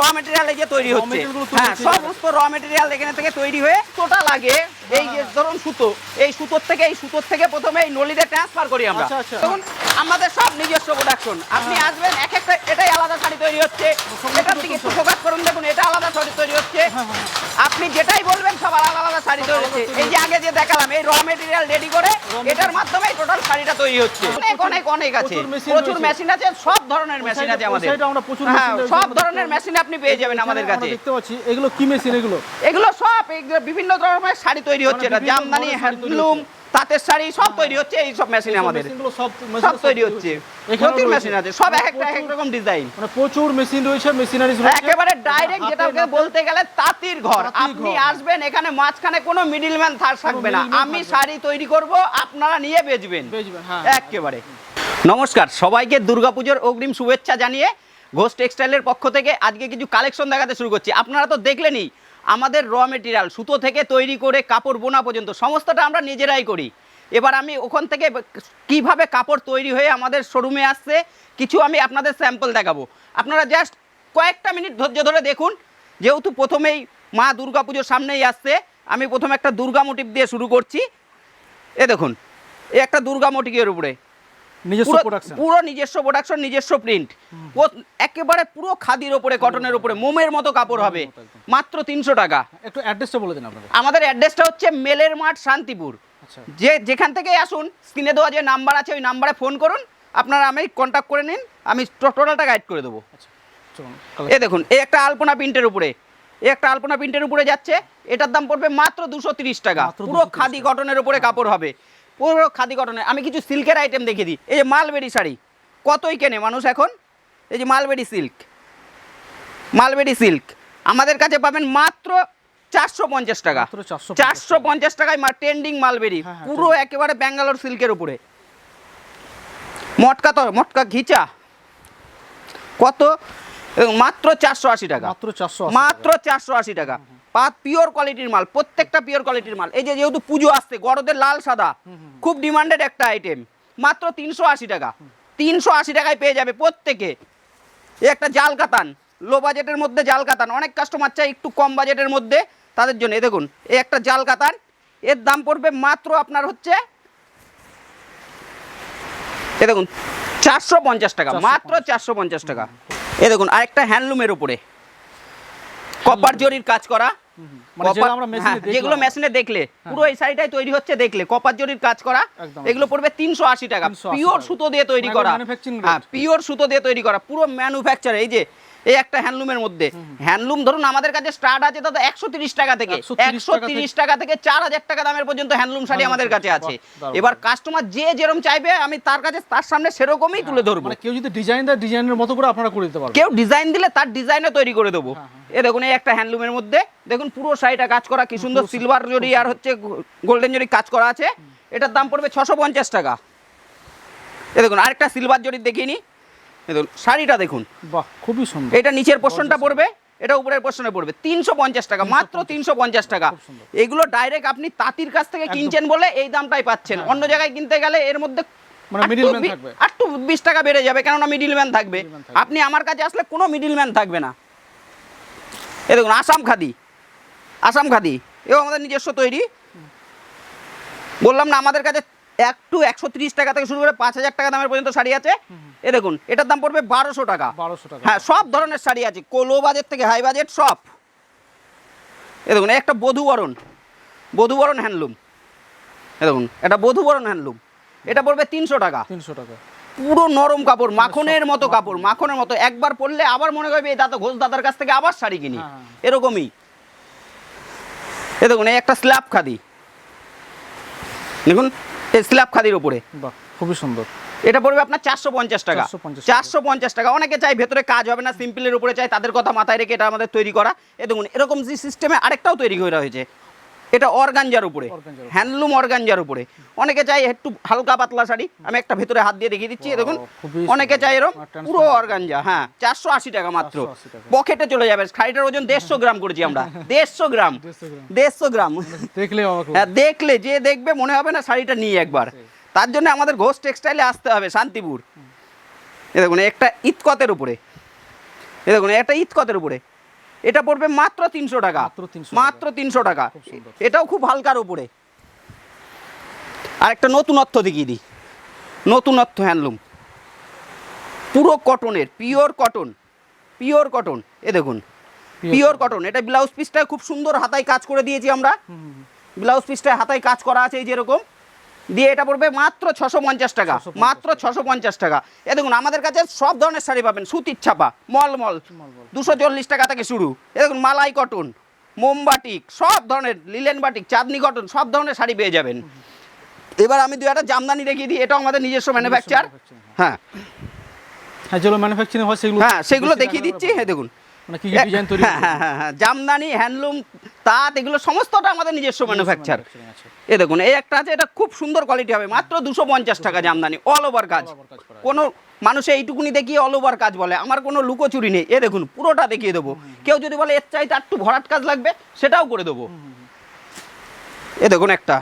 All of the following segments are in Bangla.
র মেটেরিয়াল এই যে তৈরি হচ্ছে। হ্যাঁ সমস্ত র মেটেরিয়াল এখানে থেকে তৈরি হয়ে টোটাল লাগে। এই যে ধরুন সুতো এই সুতোর থেকে এই সুতোর থেকে প্রথমে এই নলিতে ট্রান্সফার করি আমরা। আচ্ছা, আচ্ছা। তখন আমাদের সব নিজস্ব প্রোডাকশন আপনি আসবেন এক একটা এটাই আলাদা শাড়ি তৈরি হচ্ছে। এটার থেকে একটু ফোকাস করুন দেখুন এটা আলাদা শাড়ি তৈরি হচ্ছে। হ্যাঁ, আপনি যেটাই বলবেন সব আলাদা আলাদা শাড়ি তৈরি হচ্ছে। এই যে আগে যে দেখালাম এই র মেটেরিয়াল রেডি করে এটার মাধ্যমে টোটাল শাড়িটা তৈরি হচ্ছে। অনেক অনেক অনেক আছে। প্রচুর। মেশিন আছে সব ধরনের মেশিন আছে আমাদের। হ্যাঁ সব ধরনের মেশিন আপনি পেয়ে যাবেন আমাদের কাছে। দেখতে পাচ্ছি এগুলো কি মেশিন এগুলো? এগুলো সব বিভিন্ন ধরনের শাড়ি তৈরি হচ্ছে। মানে এটা জামদানি হ্যান্ডলুম তাঁতের শাড়ি সব তৈরি হচ্ছে এই সব মেশিন আমাদের। সব তৈরি হচ্ছে। প্রচুর মেশিন আছে সব এক একটা এক রকম ডিজাইন মানে প্রচুর মেশিন রয়েছে মেশিনারিজ রয়েছে। একেবারে ডাইরেক্ট যেটাকে বলতে গেলে তাঁতির ঘর। আপনি আসবেন এখানে মাঝখানে কোনো মিডিলম্যান থাকবে না। আমি শাড়ি তৈরি করব আপনারা নিয়ে বেচবেন। বেচবেন, হ্যাঁ। একেবারে। নমস্কার সবাইকে দুর্গাপুজোর অগ্রিম শুভেচ্ছা জানিয়ে ঘোষ টেক্সটাইলের পক্ষ থেকে আজকে কিছু কালেকশন দেখাতে শুরু করছি। আপনারা তো দেখলেনই আমাদের র মেটেরিয়াল সুতো থেকে তৈরি করে কাপড় বোনা পর্যন্ত, সমস্তটা আমরা নিজেরাই করি। এবার আমি ওখান থেকে কীভাবে কাপড় তৈরি হয়ে আমাদের শোরুমে আসছে, কিছু আমি আপনাদের স্যাম্পল দেখাবো। আপনারা জাস্ট কয়েকটা মিনিট ধৈর্য ধরে দেখুন, যেহেতু প্রথমেই মা দুর্গা পুজোর সামনেই আসছে, আমি প্রথমে একটা দুর্গা মোটিভ দিয়ে শুরু করছি। এ দেখুন, এ একটা দুর্গা মোটিকের উপরে। নিজস্ব পুরো প্রোডাকশন পুরো নিজস্ব প্রোডাকশন নিজস্ব প্রিন্ট ও একেবারে পুরো খাদির ওপরে কটনের উপরে মোমের মতো কাপড় হবে। মাত্র তিনশো টাকা। একটু অ্যাড্রেসটা বলে দিন আপনাদের। আমাদের অ্যাড্রেসটা হচ্ছে মেলের মাঠ শান্তিপুর। আচ্ছা। যে যেখান থেকেই আসুন স্ক্রিনে দেওয়া যে নাম্বার আছে ওই নাম্বারে ফোন করুন। আপনারা আমি কন্ট্যাক্ট করে নিন আমি টোটালটা গাইড করে দেবো। আচ্ছা এ দেখুন এই একটা আলপনা প্রিন্টের উপরে। এই একটা আলপনা প্রিন্টের উপরে যাচ্ছে। এটার দাম পড়বে মাত্র দুশো তিরিশ টাকা। পুরো খাদি কটনের উপরে কাপড় হবে। পুরো খাদি কটনের আমি কিছু সিল্কের আইটেম দেখিয়ে দিই। এই যে মালবেরি শাড়ি কতই কেনে মানুষ এখন? এই যে মালবেরি সিল্ক মালবেরি সিল্ক আমাদের কাছে পাবেন মাত্র চারশো পঞ্চাশ টাকা। চারশো পঞ্চাশ টাকায় ট্রেন্ডিং মালবেরি হ্যাঁ, হ্যাঁ, পুরো একেবারে ব্যাঙ্গালোর সিল্কের উপরে। মটকা তো মটকা ঘিচা কত? মাত্র চারশো আশি টাকা। মাত্র চারশো মাত্র চারশো আশি টাকা। পাত পিওর কোয়ালিটির মাল প্রত্যেকটা পিওর কোয়ালিটির মাল। এই যে যেহেতু পুজো আসছে গরদের লাল সাদা খুব ডিমান্ডেড একটা আইটেম মাত্র তিনশো আশি টাকা। তিনশো আশি টাকায় পেয়ে যাবে প্রত্যেকে। একটা জাল কাতান লো বাজেটের মধ্যে জাল কাতান। অনেক কাস্টমার চাই একটু কম বাজেটের মধ্যে তাদের জন্য। এ দেখুন এই একটা জাল কাতান। এর দাম পড়বে মাত্র আপনার হচ্ছে এ দেখুন চারশো পঞ্চাশ টাকা মাত্র চারশো পঞ্চাশ টাকা। এ দেখুন আরেকটা হ্যান্ডলুমের উপরে। কপার জরির কাজ করা। মানে আমরা মেশিনে হ্যাঁ, যেগুলো মেশিনে দেখলে। পুরো এই শাড়িটাই তৈরি হচ্ছে দেখলে। কপার জরির কাজ করা। এগুলো পড়বে তিনশো আশি টাকা। পিওর সুতো দিয়ে তৈরি করা। rate। হ্যাঁ পিওর সুতো দিয়ে তৈরি করা। পুরো ম্যানুফ্যাকচার এই যে এই একটা হ্যান্ডলুমের মধ্যে। হ্যান্ডলুম ধরুন আমাদের কাছে স্টার্ট আছে দাদা একশো তিরিশ টাকা থেকে। একশো তিরিশ টাকা থেকে। চার হাজার টাকা দামের পর্যন্ত হ্যান্ডলুম শাড়ি আমাদের কাছে আছে। এবার কাস্টমার যে যেরকম চাইবে আমি তার কাছে তার সামনে সেরকমই তুলে ধরবো। মানে কেউ যদি ডিজাইন দেয় ডিজাইনের মতো করে আপনারা করে দিতে পারবেন। কেউ ডিজাইন দিলে তার ডিজাইনে তৈরি করে দেবো। হ্যাঁ, এ দেখুন এই একটা হ্যান্ডলুমের মধ্যে দেখুন পুরো শাড়িটা কাজ করা কি সুন্দর সিলভার জরি আর হচ্ছে গোল্ডেন জরি কাজ করা আছে। এটার দাম পড়বে ছশো পঞ্চাশ টাকা। এ দেখুন আরেকটা সিলভার জরি দেখিয়ে নি। এ দেখুন শাড়িটা দেখুন। বাহ খুবই সুন্দর। এটা নিচের পোর্শনটা পড়বে এটা উপরের পোর্শনে পড়বে। তিনশো পঞ্চাশ টাকা মাত্র তিনশো পঞ্চাশ টাকা। এগুলো ডাইরেক্ট আপনি তাঁতির কাছ থেকে কিনছেন বলে এই দামটাই পাচ্ছেন। অন্য জায়গায় কিনতে গেলে এর মধ্যে মানে আটটু থাকবে। আটটু বিশ টাকা বেড়ে যাবে কেননা মিডিলম্যান থাকবে। থাকবে। আপনি আমার কাছে আসলে কোনো মিডিলম্যান থাকবে না। এ দেখুন আসাম খাদি। আসাম খাদি এও আমাদের নিজস্ব তৈরি। বললাম না আমাদের কাছে একটু একশো তিরিশ টাকা থেকে শুরু করে পাঁচ হাজার টাকা দামের পর্যন্ত শাড়ি আছে। এ দেখুন এটার দাম পড়বে বারোশো টাকা। বারোশো টাকা। হ্যাঁ সব ধরনের শাড়ি আছে কোলো বাজেট থেকে হাই বাজেট সব। এ দেখুন একটা বধুবরণ বধুবরণ হ্যান্ডলুম। এ দেখুন এটা বধুবরণ হ্যান্ডলুম। এটা পড়বে তিনশো টাকা। তিনশো টাকা। পুরো নরম কাপড় মাখনের মতো কাপড় মাখনের মতো। একবার পরলে আবার মনে করবে এই দাদা ঘোষ দাদার কাছ থেকে আবার শাড়ি কিনি। হ্যাঁ। এরকমই। এ দেখুন এই একটা স্ল্যাব খাদি। দেখুন স্ল্যাব খাদির উপরে। বাহ খুবই সুন্দর। এটা পড়বে আপনার চারশো পঞ্চাশ টাকা। 450 টাকা। চারশো পঞ্চাশ টাকা। অনেকে চাই ভেতরে কাজ হবে না সিম্পলের উপরে চাই তাদের কথা মাথায় রেখে এটা আমাদের তৈরি করা। এ দেখুন এরকম যে সিস্টেমে আরেকটাও তৈরি করা হয়েছে। এটা অর্গানজার উপরে। হ্যান্ডলুম অর্গানজার উপরে। অনেকে চাই একটু হালকা পাতলা শাড়ি আমি একটা ভেতরে হাত দিয়ে দেখিয়ে দিচ্ছি দেখুন। অনেকে। চাই এরকম পুরো অর্গানজা হ্যাঁ চারশো আশি টাকা মাত্র। পকেটে চলে যাবে শাড়িটার ওজন দেড়শো গ্রাম করেছি আমরা দেড়শো গ্রাম দেড়শো গ্রাম। দেখলে হ্যাঁ দেখলে যে দেখবে মনে হবে না শাড়িটা নিয়ে একবার। তার জন্য আমাদের ঘোষ টেক্সটাইলে আসতে হবে শান্তিপুর। এ দেখুন একটা ইতকতের উপরে। এ দেখুন একটা ইতকতের উপরে। এটা পড়বে মাত্র তিনশো টাকা। মাত্র তিনশো টাকা। এটাও খুব হালকার উপরে। আর একটা নতুনত্ব দেখিয়ে দিই। নতুনত্ব হ্যান্ডলুম। পুরো কটনের পিওর কটন পিওর কটন। এ দেখুন পিওর কটন। এটা ব্লাউজ পিসটা খুব সুন্দর হাতায় কাজ করে দিয়েছি আমরা। ব্লাউজ পিসটা হাতায় কাজ করা আছে এই যেরকম। দিয়ে এটা পড়বে মাত্র ছশো পঞ্চাশ টাকা। মাত্র ছশো পঞ্চাশ টাকা। এ দেখুন আমাদের কাছে সব ধরনের শাড়ি পাবেন সুতির ছাপা মল মল মলমল। দুশো চল্লিশ টাকা থেকে শুরু। এ দেখুন মালাই কটন মোমবাটিক সব ধরনের লিলেন বাটিক চাঁদনি কটন সব ধরনের শাড়ি পেয়ে যাবেন। এবার আমি দু একটা জামদানি দেখিয়ে দিই এটাও আমাদের নিজস্ব ম্যানুফ্যাকচার হ্যাঁ। হ্যাঁ। যেগুলো ম্যানুফ্যাকচারিং হয় সেগুলো হ্যাঁ সেগুলো দেখিয়ে দিচ্ছি হ্যাঁ দেখুন। মানে হ্যাঁ হ্যাঁ হ্যাঁ হ্যাঁ জামদানি হ্যান্ডলুম তাঁত এগুলো সমস্তটা আমাদের নিজস্ব ম্যানুফ্যাকচার এ দেখুন এই একটা আছে এটা খুব সুন্দর কোয়ালিটি হবে মাত্র দুশো পঞ্চাশ টাকা জামদানি অল ওভার কাজ। কোনো মানুষে এইটুকুনি দেখিয়ে অল ওভার কাজ বলে আমার কোনো লুকোচুরি নেই। এ দেখুন পুরোটা দেখিয়ে দেবো। কেউ যদি বলে এর চাইতে একটু ভরাট কাজ লাগবে সেটাও করে দেবো। এ দেখুন একটা।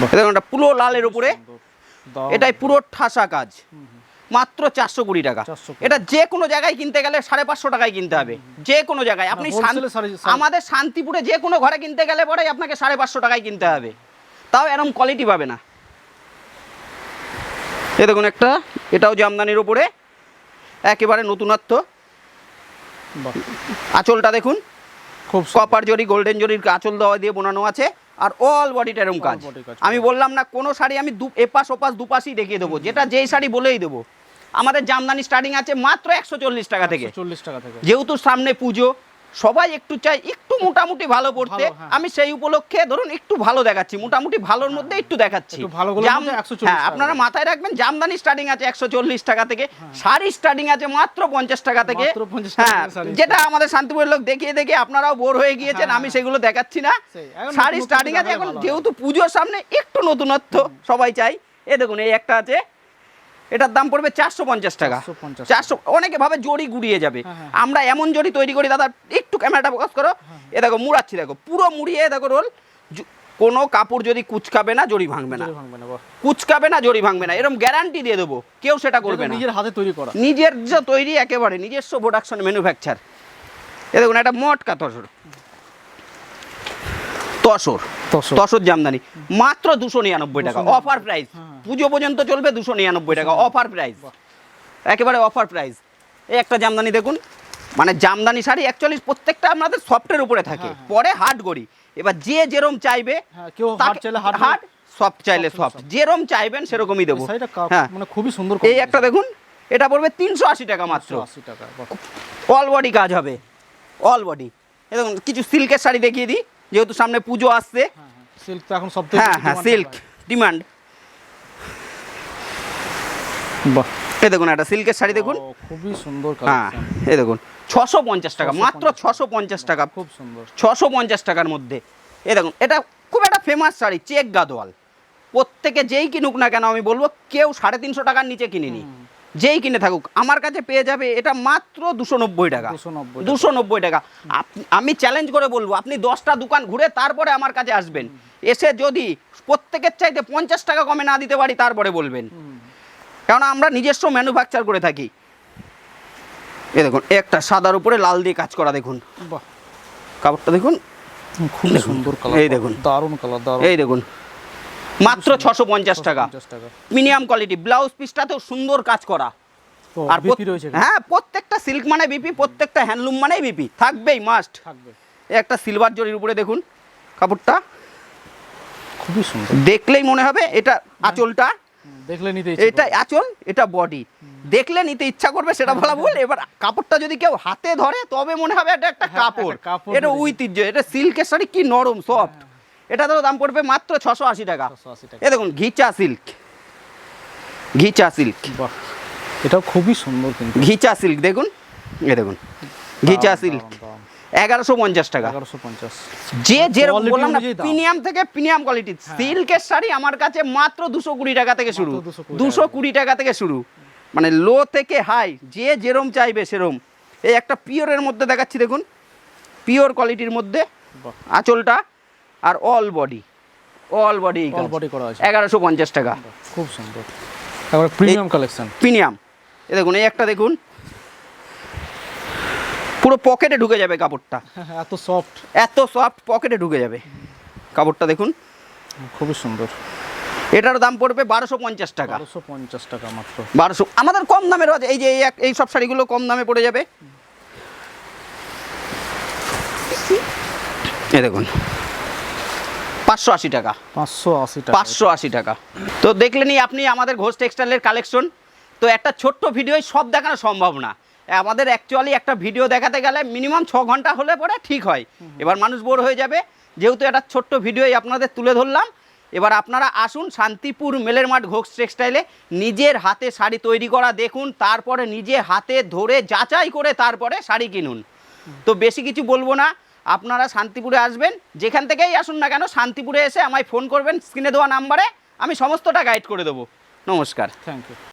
বাহ, এ দেখুন একটা পুরো লালের উপরে। এটাই পুরো ঠাসা কাজ। মাত্র চারশো কুড়ি টাকা। 420 এটা যে কোনো জায়গায় কিনতে গেলে সাড়ে পাঁচশো টাকায় কিনতে হবে। যে কোনো জায়গায়। আপনি আমাদের শান্তিপুরে যে কোনো ঘরে কিনতে গেলে পরে আপনাকে সাড়ে পাঁচশো টাকায় কিনতে হবে। তাও এরকম কোয়ালিটি পাবে না। এ দেখুন একটা এটাও জামদানির ওপরে একেবারে নতুনত্ব। আঁচলটা দেখুন। খুব। কপার জরি গোল্ডেন জরির আঁচল দেওয়া দিয়ে বোনানো আছে। আর অল বডিটা এরকম কাজ। কাজ। আমি বললাম না কোনো শাড়ি আমি দু এপাশ ওপাশ দুপাশই দেখিয়ে দেবো। যেটা যেই শাড়ি বলেই দেবো। আমাদের জামদানি স্টার্টিং আছে মাত্র একশো চল্লিশ টাকা থেকে। চল্লিশ টাকা থেকে। যেহেতু সামনে পুজো সবাই একটু চাই একটু মোটামুটি ভালো পড়তে। হ্যাঁ। আমি সেই উপলক্ষে ধরুন একটু ভালো দেখাচ্ছি মোটামুটি ভালোর মধ্যে একটু দেখাচ্ছি। একটু 140 হ্যাঁ আপনারা মাথায় রাখবেন জামদানি স্টার্টিং আছে একশো চল্লিশ টাকা থেকে। শাড়ি স্টার্টিং আছে মাত্র পঞ্চাশ টাকা থেকে। মাত্র 50 টাকা হ্যাঁ যেটা আমাদের শান্তিপুরের লোক দেখিয়ে দেখে আপনারাও বোর হয়ে গিয়েছেন হ্যাঁ, আমি সেগুলো দেখাচ্ছি না। শাড়ি স্টার্টিং আছে এখন হয়। যেহেতু পুজোর সামনে একটু নতুনত্ব সবাই চাই। এ দেখুন এই একটা আছে। এটার দাম পড়বে চারশো পঞ্চাশ টাকা। চারশো অনেকে ভাবে জড়ি গুড়িয়ে যাবে। হ্যাঁ, হ্যাঁ। আমরা এমন জড়ি তৈরি করি দাদা একটু ক্যামেরাটা ফোকাস করো। এ দেখো মুড়াচ্ছি দেখো। পুরো মুড়িয়ে দেখো রোল। কোনো কাপড় যদি কুচকাবে না জড়ি ভাঙবে না। কুচকাবে না জড়ি ভাঙবে না। এরকম গ্যারান্টি দিয়ে দেবো। কেউ সেটা করবে না। নিজের হাতে তৈরি করা। নিজের যে তৈরি একেবারে নিজস্ব প্রোডাকশন ম্যানুফ্যাকচার এ দেখুন একটা মটকা তসর। তসর। তসর। তসর জামদানি। মাত্র দুশো নিরানব্বই টাকা। অফার প্রাইস হ্যাঁ। পুজো পর্যন্ত চলবে দুশো নিরানব্বই টাকা অফার প্রাইস একেবারে অফার প্রাইস এই একটা জামদানি দেখুন মানে জামদানি শাড়ি অ্যাকচুয়ালি প্রত্যেকটা আমাদের সফটের উপরে থাকে। হ্যাঁ, হ্যাঁ। পরে হার্ড করি এবার যে যেরম চাইবে হ্যাঁ, কেউ হার্ড সফট চাইলে সফট যেরম চাইবেন সেরকমই দেবো। হ্যাঁ। মানে খুবই সুন্দর এই একটা দেখুন এটা পড়বে তিনশো আশি টাকা মাত্র। টাকা অল বডি কাজ হবে। অল বডি দেখুন কিছু সিল্কের শাড়ি দেখিয়ে দিই যেহেতু সামনে পুজো আসছে। সিল্ক তো এখন সব হ্যাঁ হ্যাঁ সিল্ক ডিমান্ড বাহ। এ দেখুন একটা সিল্কের শাড়ি দেখুন। খুবই সুন্দর হ্যাঁ এই দেখুন ছশো পঞ্চাশ টাকা মাত্র ছশো পঞ্চাশ টাকা। খুব সুন্দর। ছশো পঞ্চাশ টাকার মধ্যে। এ দেখুন এটা খুব একটা ফেমাস শাড়ি চেক গাদোয়াল। প্রত্যেকে যেই কিনুক না কেন আমি বলব কেউ সাড়ে তিনশো টাকার নিচে কিনিনি। যেই কিনে থাকুক আমার কাছে পেয়ে যাবে এটা মাত্র দুশো নব্বই টাকা। দুশো নব্বই টাকা। আমি চ্যালেঞ্জ করে বলব আপনি দশটা দোকান ঘুরে তারপরে আমার কাছে আসবেন। এসে যদি প্রত্যেকের চাইতে পঞ্চাশ টাকা কমে না দিতে পারি তারপরে বলবেন। কারণ আমরা নিজস্ব ম্যানুফ্যাকচার করে থাকি। এ দেখুন একটা সাদার উপরে লাল দিয়ে কাজ করা দেখুন। বাহ। কাপড়টা দেখুন। খুব সুন্দর কালার এই দেখুন। দারুণ কালার দারুণ। এই দেখুন মাত্র ছশো পঞ্চাশ টাকা। 50 টাকা। প্রিমিয়াম কোয়ালিটি ব্লাউজ পিসটাতেও সুন্দর কাজ করা। আর হ্যাঁ প্রত্যেকটা সিল্ক মানে বিপি প্রত্যেকটা হ্যান্ডলুম মানেই বিপি থাকবেই মাস্ট থাকবে। একটা সিলভার জরির উপরে দেখুন কাপড়টা। খুবই সুন্দর। দেখলেই মনে হবে এটা আঁচলটা। হুম, দেখলে নিতে এটা আঁচল এটা বডি দেখলে নিতে ইচ্ছা করবে সেটা বলা ভুল। এবার কাপড়টা যদি কেউ হাতে ধরে তবে মনে হবে এটা একটা হ্যাঁ, কাপড়। এটা ঐতিহ্য এটা সিল্কের শাড়ি কি নরম সফট এটা তো দাম পড়বে মাত্র ছশো আশি টাকা। 680 এ দেখুন ঘিচা সিল্ক ঘিচা সিল্ক এটাও খুবই সুন্দর কিন্তু। ঘিচা সিল্ক দেখুন। এ দেখুন ঘিচা সিল্ক। এগারোশো পঞ্চাশ টাকা। এগারোশো পঞ্চাশ। যে যেরকম বললাম না প্রিমিয়াম থেকে প্রিমিয়াম কোয়ালিটি সিল্কের শাড়ি আমার কাছে মাত্র দুশো কুড়ি টাকা থেকে শুরু। দুশো কুড়ি টাকা। থেকে শুরু। মানে লো থেকে হাই যে যেরম চাইবে সেরম। এই একটা পিওরের মধ্যে দেখাচ্ছি দেখুন। পিওর কোয়ালিটির মধ্যে আঁচলটা আর all body all body all body করা আছে। এগারোশো পঞ্চাশ টাকা। খুব সুন্দর। তারপরে প্রিমিয়াম কালেকশন প্রিমিয়াম এ দেখুন এই একটা দেখুন। পুরো পকেটে ঢুকে যাবে কাপড়টা। এত সফট এত সফট পকেটে ঢুকে যাবে। কাপড়টা দেখুন। খুবই সুন্দর। এটার দাম পড়বে বারোশো পঞ্চাশ টাকা। বারোশো পঞ্চাশ টাকা মাত্র। বারোশো আমাদের কম দামের আছে এই যে এই এক- এই সব শাড়িগুলো কম দামে পড়ে যাবে। এই দেখুন। পাঁচশো আশি টাকা। পাঁচশো আশি টাকা। পাঁচশো আশি টাকা। তো দেখলেনই আপনি আমাদের ঘোষ টেক্সটাইলের কালেকশন। তো একটা ছোট্ট ভিডিওয় সব দেখানো সম্ভব না। আমাদের অ্যাকচুয়ালি একটা ভিডিও দেখাতে গেলে মিনিমাম ছ ঘণ্টা হলে পরে ঠিক হয়। এবার মানুষ বোর হয়ে যাবে। যেহেতু একটা ছোট্ট ভিডিওই আপনাদের তুলে ধরলাম এবার আপনারা আসুন শান্তিপুর মেলের মাঠ ঘোষ টেক্সটাইলে নিজের হাতে শাড়ি তৈরি করা দেখুন তারপরে নিজে হাতে ধরে যাচাই করে তারপরে শাড়ি কিনুন। তো বেশি কিছু বলব না আপনারা শান্তিপুরে আসবেন যেখান থেকেই আসুন না কেন শান্তিপুরে এসে আমায় ফোন করবেন স্ক্রিনে দেওয়া নাম্বারে আমি সমস্তটা গাইড করে দেবো। নমস্কার। Thank you